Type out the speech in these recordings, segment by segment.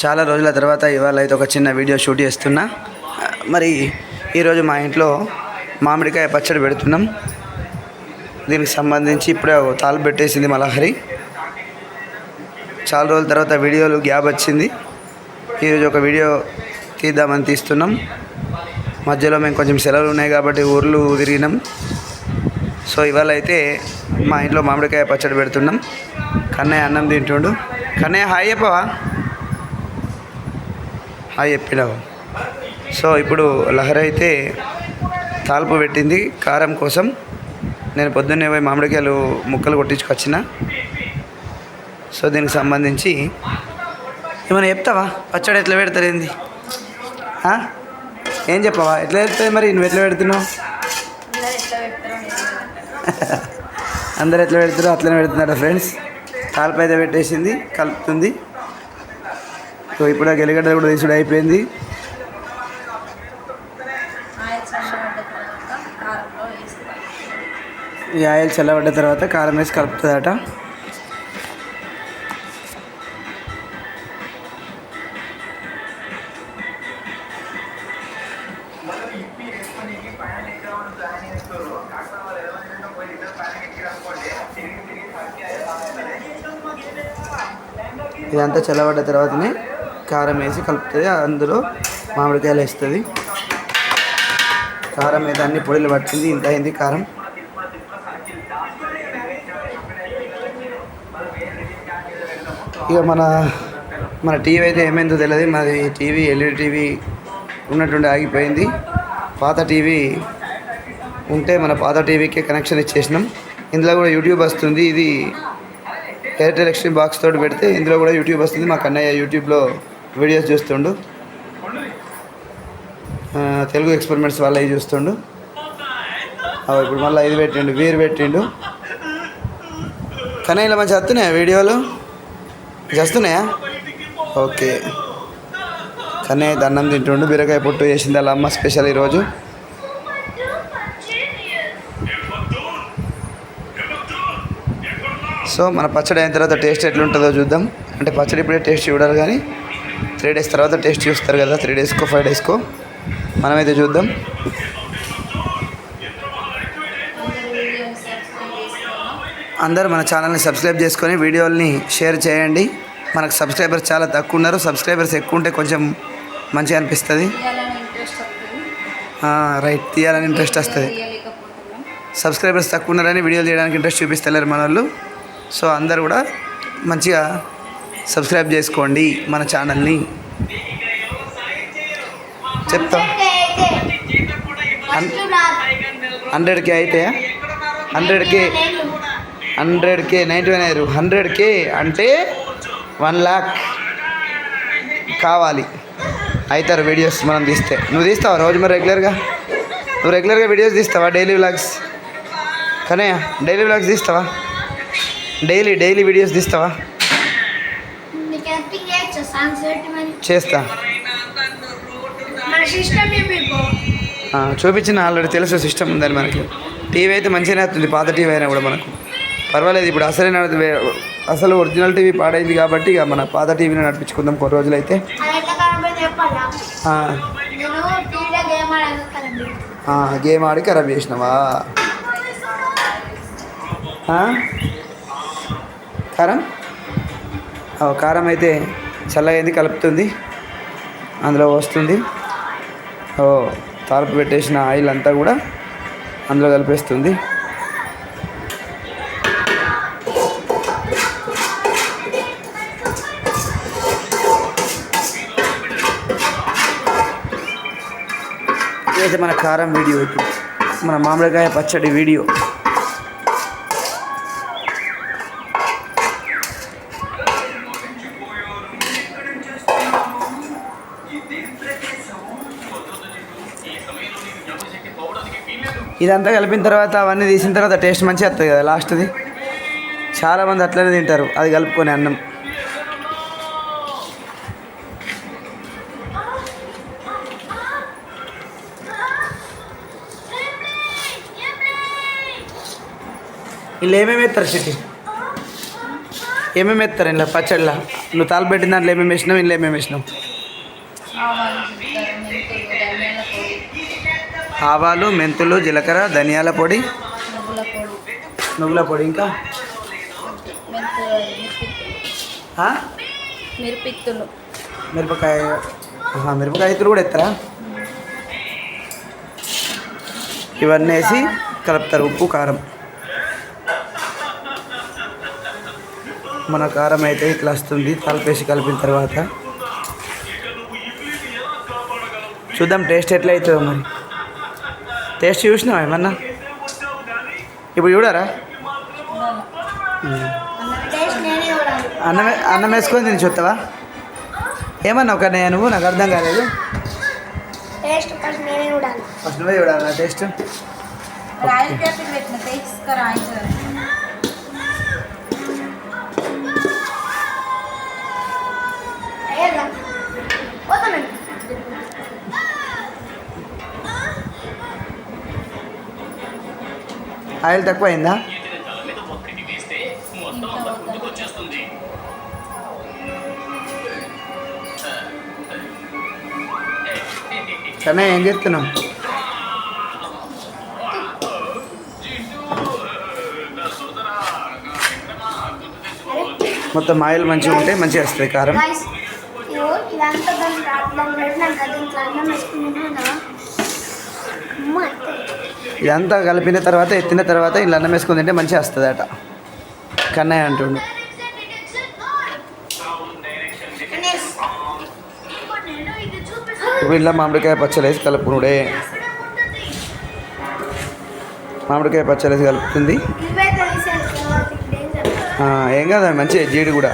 చాలా రోజుల తర్వాత ఇవాళ అయితే ఒక చిన్న వీడియో షూట్ చేస్తున్నా. మరి ఈరోజు మా ఇంట్లో మామిడికాయ పచ్చడి పెడుతున్నాం. దీనికి సంబంధించి ఇప్పుడే ఓ తాలు పెట్టేసింది మలహరి. చాలా రోజుల తర్వాత వీడియోలు గ్యాప్ వచ్చింది. ఈరోజు ఒక వీడియో తీద్దామని తీస్తున్నాం. మధ్యలో మేము కొంచెం సెలవులు ఉన్నాయి కాబట్టి ఊర్లు తిరిగినాం సో ఇవాళ అయితే మా ఇంట్లో మామిడికాయ పచ్చడి పెడుతున్నాం. కన్నయ్య అన్నం తింటుండు. కన్నయ్య హాయ్ చెప్పవా? హాయ్ చెప్పినావు సో ఇప్పుడు లహర అయితే తాల్పు పెట్టింది కారం కోసం. నేను పొద్దున్నే పోయి మామిడికాయలు ముక్కలు కొట్టించుకొచ్చిన సో దీనికి సంబంధించి ఏమైనా చెప్తావా? పచ్చడి ఎట్లా పెడతారు ఏంది? ఏం చెప్పవా? ఎట్లా పెడతాయి మరి? నువ్వు ఎట్లా పెడుతున్నావు? అందరు ఎట్లా పెడతారో అట్లనే పెడుతున్నారా ఫ్రెండ్స్? తాల్పు అయితే పెట్టేసింది కలుపుతుంది. సో ఇప్పుడు ఆ గెలిగడ్డ కూడా తీసుడు అయిపోయింది. ఈ ఆయిల్ చల్లబడ్డ తర్వాత కారం వేసి కలుపుతుందట. ఇదంతా చల్లబడ్డ తర్వాతనే కారం వేసి కలుపుతుంది. అందులో మామిడికాయలు వేస్తుంది. కారం అయితే అన్ని పొడిలు పట్టింది. ఇంత అయింది కారం. ఇక మన మన టీవీ అయితే ఏమైందో తెలియదు. మాది టీవీ ఎల్ఈడి టీవీ ఉన్నటువంటి ఆగిపోయింది. పాత టీవీ ఉంటే మన పాత టీవీకే కనెక్షన్ ఇచ్చేసినాం. ఇందులో కూడా యూట్యూబ్ వస్తుంది. ఇది ఎయిర్టెల్ ఎక్స్ట్రీమ్ బాక్స్ తోటి పెడితే ఇందులో కూడా యూట్యూబ్ వస్తుంది. మా కన్నయ్య యూట్యూబ్లో వీడియోస్ చూస్తుండు. తెలుగు ఎక్స్పెరిమెంట్స్ వాళ్ళవి చూస్తుండు. ఇప్పుడు మళ్ళీ ఇది పెట్టిండు వీరు పెట్టిండు. కానీ ఇలా మంచి వస్తున్నాయా వీడియోలు? చేస్తున్నాయా ఓకే. కానీ అన్నం తింటుండు బీరకాయ పొట్టు చేసింది అలా అమ్మ స్పెషల్ ఈరోజు. సో మన పచ్చడి అయిన తర్వాత టేస్ట్ ఎట్లుంటుందో చూద్దాం. అంటే పచ్చడి ఇప్పుడే టేస్ట్ చూడాలి కానీ త్రీ డేస్ తర్వాత టేస్ట్ చూస్తారు కదా త్రీ డేస్కో ఫైవ్ డేస్కో. మనమైతే చూద్దాం. అందరూ మన ఛానల్ని సబ్స్క్రైబ్ చేసుకొని వీడియోల్ని షేర్ చేయండి. మనకు సబ్స్క్రైబర్స్ చాలా తక్కువ ఉన్నారు. సబ్స్క్రైబర్స్ ఎక్కువ ఉంటే కొంచెం మంచిగా అనిపిస్తుంది. రైట్. తీయాలని ఇంట్రెస్ట్ వస్తుంది. సబ్స్క్రైబర్స్ తక్కువ ఉన్నారని వీడియోలు చేయడానికి ఇంట్రెస్ట్ చూపిస్తలేరు మన వాళ్ళు సో అందరు కూడా మంచిగా సబ్స్క్రైబ్ చేసుకోండి మన ఛానల్ని. చెప్తా. హండ్రెడ్కే అయితే హండ్రెడ్కే హండ్రెడ్కే నైంటీ వన్ అయ్యారు హండ్రెడ్కే అంటే వన్ ల్యాక్ కావాలి. అవుతారు వీడియోస్ మనం తీస్తే. నువ్వు తీస్తావా రోజు మరి రెగ్యులర్గా? నువ్వు రెగ్యులర్గా videos తీస్తావా daily vlogs? Kannayya daily vlogs తీస్తావా? Daily daily videos తీస్తావా నీకు యాక్టింగ్ చేయొచ్చా సాంగ్స్ పెట్టి మరి చేస్తా. చూపించిన ఆల్రెడీ తెలుసు సిస్టమ్ ఉందని మనకి. టీవీ అయితే మంచిగానే వస్తుంది పాత టీవీ అయినా కూడా మనకు. పర్వాలేదు ఇప్పుడు అసలే నడుతుంది అసలు ఒరిజినల్ టీవీ పాడైంది కాబట్టి ఇక మన పాత టీవీని నడిపించుకుందాం కొన్ని రోజులైతే. గేమ్ ఆడి ఖరాబ్ చేసినావా? కారం కారం అయితే చల్లగైంది కలుపుతుంది. అందులో వస్తుంది. ఓ పెట్టేసిన ఆయిల్ అంతా కూడా అందులో కలిపేస్తుంది. ఇదైతే మన కారం వీడియో. మన మామిడికాయ పచ్చడి వీడియో. ఇదంతా కలిపిన తర్వాత అవన్నీ తీసిన తర్వాత టేస్ట్ మంచిగా వస్తుంది కదా లాస్ట్ది. చాలామంది అట్లనే తింటారు అది కలుపుకొని అన్నం. వీళ్ళు ఏమేమి ఎత్తారు సిటీ? ఏమేమి ఎత్తారు ఇలా పచ్చళ్ళ? నువ్వు తాలు పెట్టిన దాంట్లో ఏమేమి వేసినావు? ఇంట్లో ఏమేమి వేసినావు? ఆవాలు మెంతులు జీలకర్ర ధనియాల పొడి. నువ్వుల పొడి ఇంకా? మిరపిత్తులు మిరపకాయ మిరపకాయ ఇత్తులు కూడా ఎత్తారా? ఇవన్నీ వేసి కలుపుతారు ఉప్పు కారం. మన కారం అయితే ఇట్లా వస్తుంది. తలపేసి కలిపిన తర్వాత. చూద్దాం టేస్ట్ ఎట్లా అవుతుందో మరి. టేస్ట్ చూసినావా ఏమన్నా? ఇప్పుడు చూడారా? నేనే అన్నం అన్నం వేసుకొని తిని చూస్తావా? ఏమన్నా ఒక నువ్వు? నాకు అర్థం కాలేదు. టేస్ట్ ఫస్ట్ నేనే నువ్వే చూడాలి టేస్ట్. ఆయిల్ తక్కువ అయిందా కానీ ఏం చేస్తున్నావు? మొత్తం ఆయిల్ మంచిగా ఉంటే మంచిగా వస్తుంది కారం. ఇదంతా అన్నం వేసుకున్నాను ఇదంతా కలిపిన తర్వాత ఎత్తిన తర్వాత ఇలా అన్నం వేసుకుని తింటే మంచిగా వస్తుంది అట కన్నయ్య అంటుండు. ఇప్పుడు ఇలా మామిడికాయ పచ్చడి వేసి కలుపుకునుడే మామిడికాయ పచ్చడి వేసి కలుపుతుంది. ఏం కాదు మంచిగా జీడి కూడా.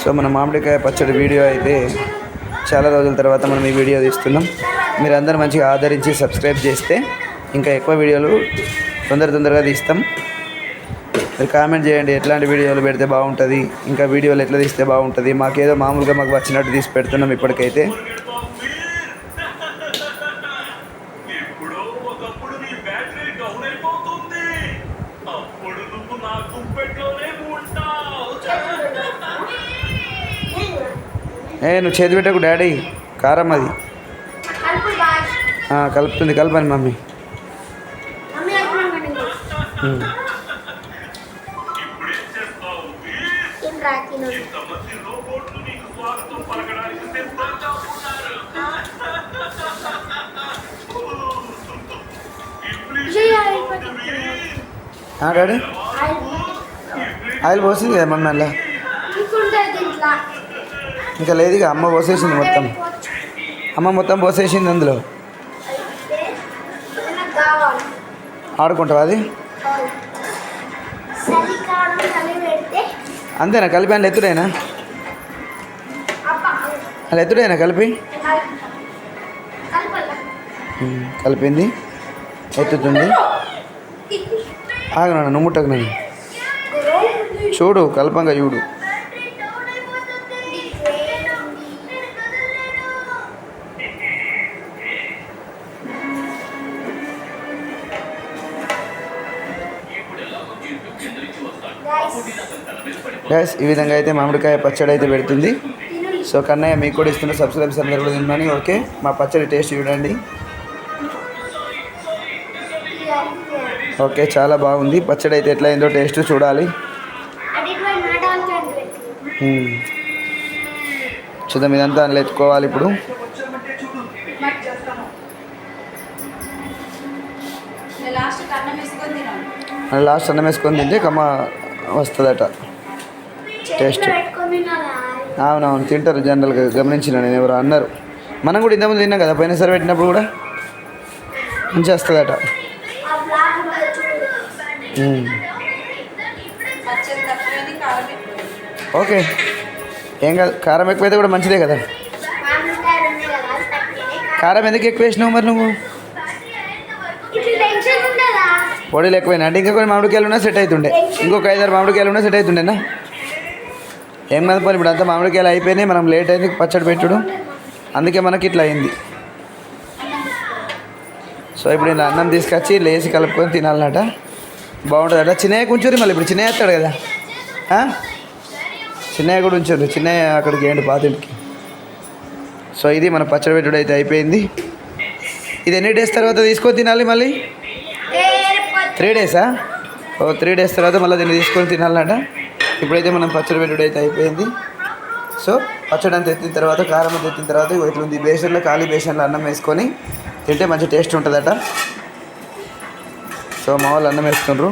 సో మన మామిడికాయ పచ్చడి వీడియో అయితే చాలా రోజుల తర్వాత మనం ఈ వీడియో తీస్తున్నాం. మీరు అందరూ మంచిగా ఆదరించి సబ్స్క్రైబ్ చేస్తే ఇంకా ఎక్కువ వీడియోలు తొందర తొందరగా తీస్తాం. మీరు కామెంట్ చేయండి ఎట్లాంటి వీడియోలు పెడితే బాగుంటుంది ఇంకా వీడియోలు ఎట్లా తీస్తే బాగుంటుంది మాకేదో మామూలుగా మాకు వచ్చినట్టు తీసి పెడుతున్నాం ఇప్పటికైతే. ఎప్పుడో ఒకప్పుడు ఏ నువ్వు చేతి పెట్టకు డాడీ. కారం అది. కలుపుతుంది కలపని మమ్మీ. డాడీ. ఆయిల్. పోసింది కదా మమ్మీ అలా ఇంకా లేదు ఇక అమ్మ పోసేసింది మొత్తం. అమ్మ మొత్తం పోసేసింది అందులో. ఆడుకుంటావా అది? అంతేనా కలిపి అందులో ఎత్తుడేనా? అలా ఎత్తుడేనా కలిపి? కలిపింది. ఎత్తుతుంది. ఆగనా నువ్వు ముట్టకు నేను చూడు కల్పంగా చూడు. గ్యాస్ ఈ విధంగా అయితే మామిడికాయ పచ్చడి అయితే పెడుతుంది. సో కన్నయ్య మీకు కూడా ఇస్తున్న సబ్స్క్రైబర్స్ అందరూ కూడా తిన్నాను ఓకే? మా పచ్చడి టేస్ట్ చూడండి. ఓకే చాలా బాగుంది. పచ్చడి అయితే ఎట్లా అయిందో టేస్ట్ చూడాలి. ఉమ్. చూద్దాం ఇదంతా అందులో ఎత్తుకోవాలి ఇప్పుడు. లాస్ట్ అన్నం వేసుకొని తినాలి. మళ్ళీ లాస్ట్ అన్నం వేసుకొని తింటే కమ్మ వస్తుందట. టేస్ట్. అవునవును తింటారు జనరల్గా గమనించిన నేను ఎవరు అన్నారు. మనం కూడా ఇంతకుముందు తిన్నాం కదా పోయినసారి పెట్టినప్పుడు కూడా? మంచిగా వస్తుందట ఓకే. ఏం కాదు కారం ఎక్కువైతే కూడా మంచిదే కదా. కారం ఎందుకు ఎక్కువ వేసినావు మరి నువ్వు? పొడిలు ఎక్కువైనా అంటే ఇంకా కొన్ని మామిడికాయలు ఉన్నా సెట్ అవుతుండే. ఇంకొక ఐదారు మామిడికాయలు ఉన్నా సెట్ అవుతుండేనా? ఏం కదా పోనీ ఇప్పుడు అంతా మామిడికాయలు అయిపోయినాయి. మనం లేట్ అయింది పచ్చడి పెట్టుడు. అందుకే మనకి ఇట్లా అయింది. సో ఇప్పుడు ఇలా అన్నం తీసుకొచ్చి లేచి కలుపుకొని తినాలన్నట. బాగుంటుందట. చిన్నయ్య కూర్చోరి మళ్ళీ ఇప్పుడు. చిన్నయ్య వస్తాడు కదా. చిన్నయ్య కూడా ఉంచారు చిన్నయ్య అక్కడికి ఏంటి పాతిడికి సో ఇది మన పచ్చడి పెట్టుడు అయితే అయిపోయింది. ఇది ఎన్ని డేస్ తర్వాత తీసుకొని తినాలి మళ్ళీ? త్రీ డేసా ah? ఓ త్రీ డేస్ తర్వాత మళ్ళీ దీన్ని తీసుకొని తినాలంట ఇప్పుడైతే మనం పచ్చడి పెట్టుడు అయితే అయిపోయింది. సో పచ్చడి అంతా ఎత్తిన తర్వాత కారం అంత ఎత్తిన తర్వాత ఇట్లా ఉంది బేసన్లో ఖాళీ బేసన్లో అన్నం వేసుకొని తింటే మంచి టేస్ట్ ఉంటుందట. సో మా వాళ్ళు అన్నం వేస్తుండ్రు.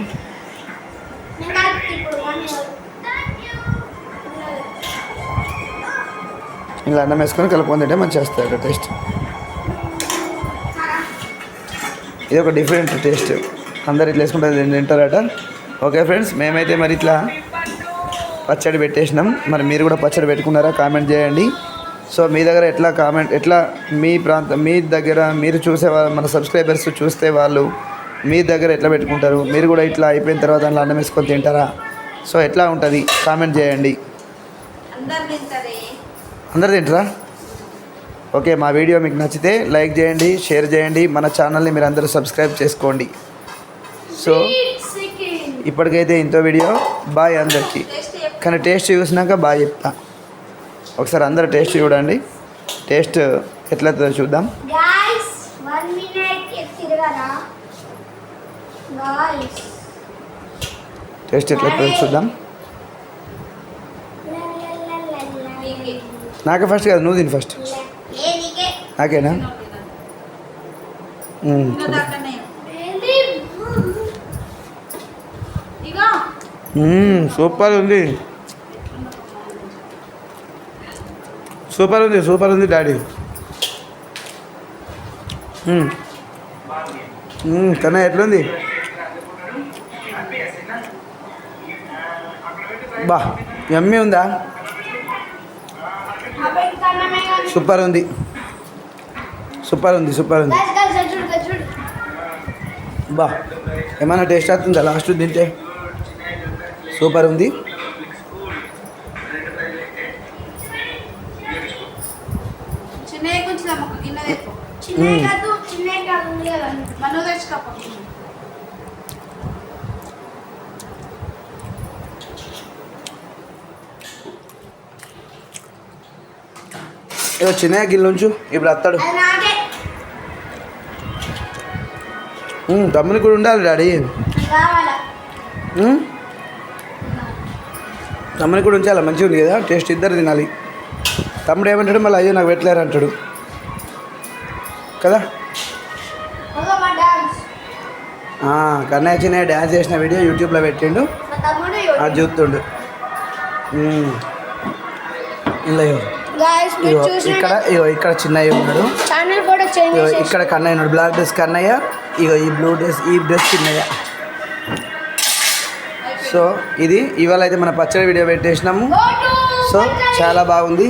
ఇలా అన్నం వేసుకొని కలుపుకొని తింటే మంచిగా వస్తుంది టేస్ట్. ఇది ఒక డిఫరెంట్ టేస్ట్ అందరు ఇట్లా వేసుకుంటే దీన్ని తింటారట ఓకే ఫ్రెండ్స్ మేమైతే మరి ఇట్లా పచ్చడి పెట్టేసినాం. మరి మీరు కూడా పచ్చడి పెట్టుకున్నారా కామెంట్ చేయండి. సో మీ దగ్గర ఎట్లా కామెంట్ ఎట్లా మీ ప్రాంతం మీ దగ్గర మీరు చూసే వాళ్ళు మన సబ్స్క్రైబర్స్ చూస్తే వాళ్ళు మీ దగ్గర ఎట్లా పెట్టుకుంటారు మీరు కూడా ఇట్లా అయిపోయిన తర్వాత అందులో అన్నం వేసుకొని తింటారా? సో ఎట్లా ఉంటుంది కామెంట్ చేయండి. అందరు తింటారా? ఓకే మా వీడియో మీకు నచ్చితే లైక్ చేయండి షేర్ చేయండి. మన ఛానల్ని మీరు అందరూ సబ్స్క్రైబ్ చేసుకోండి. సో ఇప్పటికైతే ఇంతో వీడియో బాయ్ అందరికీ. కానీ టేస్ట్ చూసినాక బాగా చెప్తా. ఒకసారి అందరూ టేస్ట్ చూడండి. టేస్ట్ ఎట్లా అవుతుందో చూద్దాం. టేస్ట్ ఎట్లా చూద్దాం. నీకే నాకే ఫస్ట్ కదా నువ్వు తిని ఫస్ట్ ఏ నీకే. నాకేనా మ్మ్, ఇంకా చూడు. దాంట్లోనే ఇగో మ్మ్, సూపర్ ఉంది. సూపర్ ఉంది సూపర్ ఉంది డాడీ. కన్నా ఎట్లుంది? బా ఎమ్మి ఉందా? సూపర్ ఉంది. సూపర్ ఉంది సూపర్ ఉంది. బా ఏమైనా టేస్ట్ అవుతుందా లాస్ట్ తింటే సూపర్ ఉంది. చిన్నయ్య కొంచెం ఒక గిన్నె తెప్పు చిన్న కాదు చిన్న కాదు ఉంది కదా. మను తెచ్చుకోప ఇగో చిన్న గిన్నె ఉంచు ఇప్పుడు మ్మ్, తమ్ముని కూడా ఉండాలి డాడీ? తమ్ముని కూడా ఉంచాలి మంచిగా ఉంది కదా టేస్ట్ ఇద్దరు తినాలి. తమ్ముడు ఏమంటాడు మళ్ళీ అయ్యో నాకు పెట్టలేరు అంటాడు. కదా? కన్నయ్య చిన్నయ్య డ్యాన్స్ చేసిన వీడియో యూట్యూబ్లో పెట్టిండు. అది చూస్తుండు. ఇలా ఇక్కడ ఇగో ఇక్కడ చిన్నయ్య ఉన్నాడు. ఇక్కడ కన్నయ్య ఉన్నాడు. Black dress Kannayya. ఇగో ఈ బ్లూ డ్రెస్ ఈ డ్రెస్ చిన్నయ్య. సో ఇది ఇవాళ అయితే మన పచ్చడి వీడియో పెట్టేసినాము. సో చాలా బాగుంది.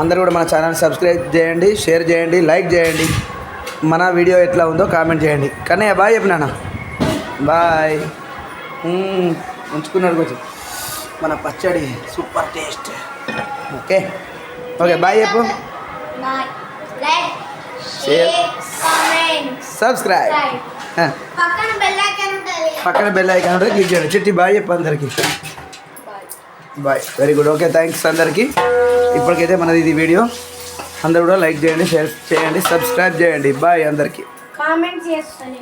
అందరూ కూడా మన ఛానల్ సబ్స్క్రైబ్ చేయండి షేర్ చేయండి లైక్ చేయండి. మన వీడియో ఎట్లా ఉందో కామెంట్ చేయండి. కన్నయ్య బాయ్ చెప్పినానా బాయ్. ఉంచుకున్నాడు కొంచెం. మన పచ్చడి super taste. Okay. Okay bye చెప్పు. షేర్ సబ్స్క్రైబ్ పక్కన బెల్ ఐకాన్ ఉంటుంది పక్కన బెల్ ఐకాన్ ఉంటుంది క్లిక్ చేయండి. చిట్టి బాయ్ చెప్పు అందరికి. Bye very good okay thanks అందరికీ. ఇప్పటికైతే మనది ఇది వీడియో అందరు కూడా లైక్ చేయండి షేర్ చేయండి సబ్స్క్రైబ్ చేయండి. బాయ్ అందరికీ. కామెంట్ చేస్తాను.